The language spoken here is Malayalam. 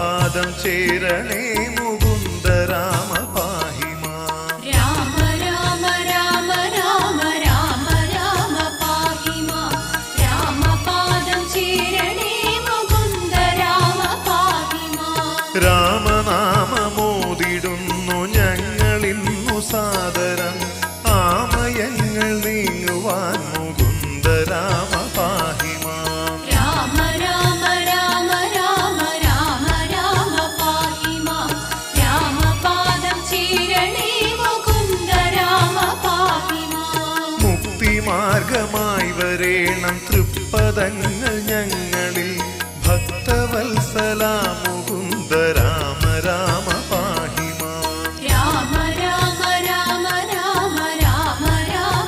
പാദം ചേരണേ മുകുന്ദ രാമ സാദരം ആമയങ്ങൾ നീങ്ങുവാൻ മാർഗമായി വരേണം തൃപ്പദങ്ങൾ ഞങ്ങളിൽ ഭക്തവത്സലാ